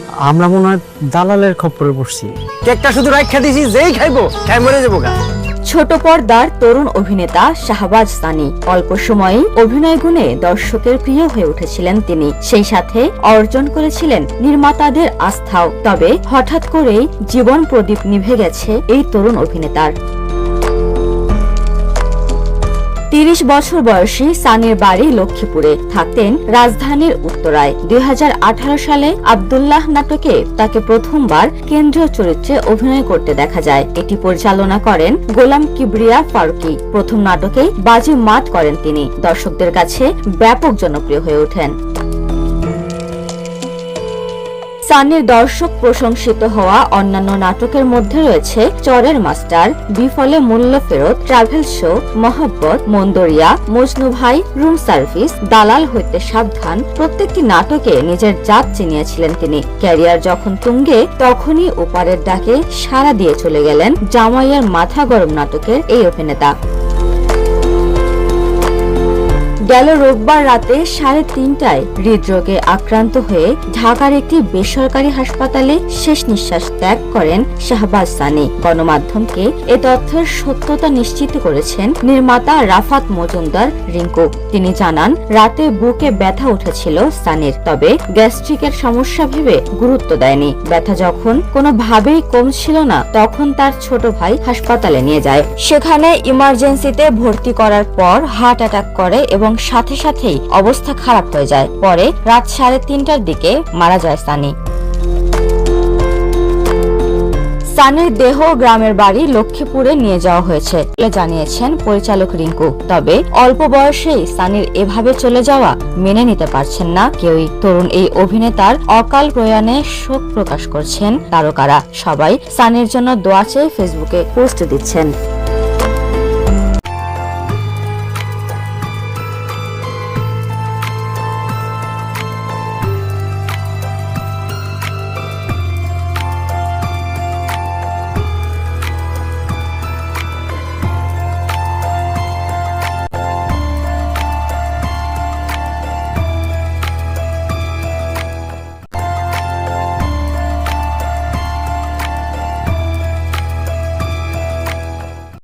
আমরা মনে হয় দালালের খপ্পরে পড়ছি। কেকটা শুধু রাখা দিছি, যেই খাইবো, খাই মরে যাব গা। ছোট পর্দার তরুণ অভিনেতা শাহবাজ সানি। অল্প সময়ে অভিনয় গুণে দর্শকের প্রিয় হয়ে উঠেছিলেন তিনি। সেই সাথে অর্জন করেছিলেন নির্মাতাদের আস্থাও। তবে হঠাৎ করেই জীবন প্রদীপ নিভে গেছে এই তরুণ অভিনেতার। তিরিশ বছর বয়সী সানির বাড়ি লক্ষ্মীপুরে থাকতেন রাজধানীর উত্তরায়। দুই হাজার আঠারো সালে আবদুল্লাহ নাটকে তাকে প্রথমবার কেন্দ্রীয় চরিত্রে অভিনয় করতে দেখা যায়। এটি পরিচালনা করেন গোলাম কিবরিয়া ফারুকি। প্রথম নাটকে বাজি মাত করেন তিনি। দর্শকদের কাছে ব্যাপক জনপ্রিয় হয়ে ওঠেন। সানির দর্শক প্রশংসিত হওয়া অন্যান্য নাটকের মধ্যে রয়েছে চরের মাস্টার, বিফলে মূল্য ফেরত ট্রাভেল শো মহব্বত, মন্দরিয়া, মজনু ভাই রুম সার্ভিস দালাল হইতে সাবধান, প্রত্যেকটি নাটকে নিজের জাত চিনিয়েছিলেন তিনি। ক্যারিয়ার যখন তুঙ্গে, তখনই ওপারের ডাকে সাড়া দিয়ে চলে গেলেন জামাইয়ের মাথা গরম নাটকের এই অভিনেতা। গেল রোববার রাতে সাড়ে তিনটায় হৃদরোগে আক্রান্ত হয়ে ঢাকার একটি বেসরকারি হাসপাতালে শেষ নিঃশ্বাস ত্যাগ করেন শাহবাজ সানি। গণমাধ্যমকে এ তথ্যের সত্যতা নিশ্চিত করেছেন নির্মাতা রাফাত মজুমদার রিঙ্কু। তিনি জানান, রাতে বুকে ব্যথা উঠেছিল সানির, তবে গ্যাস্ট্রিকের সমস্যা ভেবে গুরুত্ব দেয়নি। ব্যথা যখন কোনোভাবেই কমছিল না, তখন তার ছোট ভাই হাসপাতালে নিয়ে যায়। সেখানে ইমার্জেন্সিতে ভর্তি করার পর হার্ট অ্যাটাক করে এবং সাথে সাথেই অবস্থা খারাপ হয়ে যায়। পরে রাত সাড়ে তিনটার দিকে মারা যায় সানি। সানির দেহ গ্রামের বাড়ি লক্ষ্মীপুরে নিয়ে যাওয়া হয়েছে জানিয়েছেন পরিচালক রিঙ্কু। তবে অল্প বয়সেই সানির এভাবে চলে যাওয়া মেনে নিতে পারছেন না কেউই। তরুণ এই অভিনেতার অকাল প্রয়াণে শোক প্রকাশ করছেন তারকারা। সবাই সানির জন্য দোয়া চেয়ে ফেসবুকে পোস্ট দিচ্ছেন।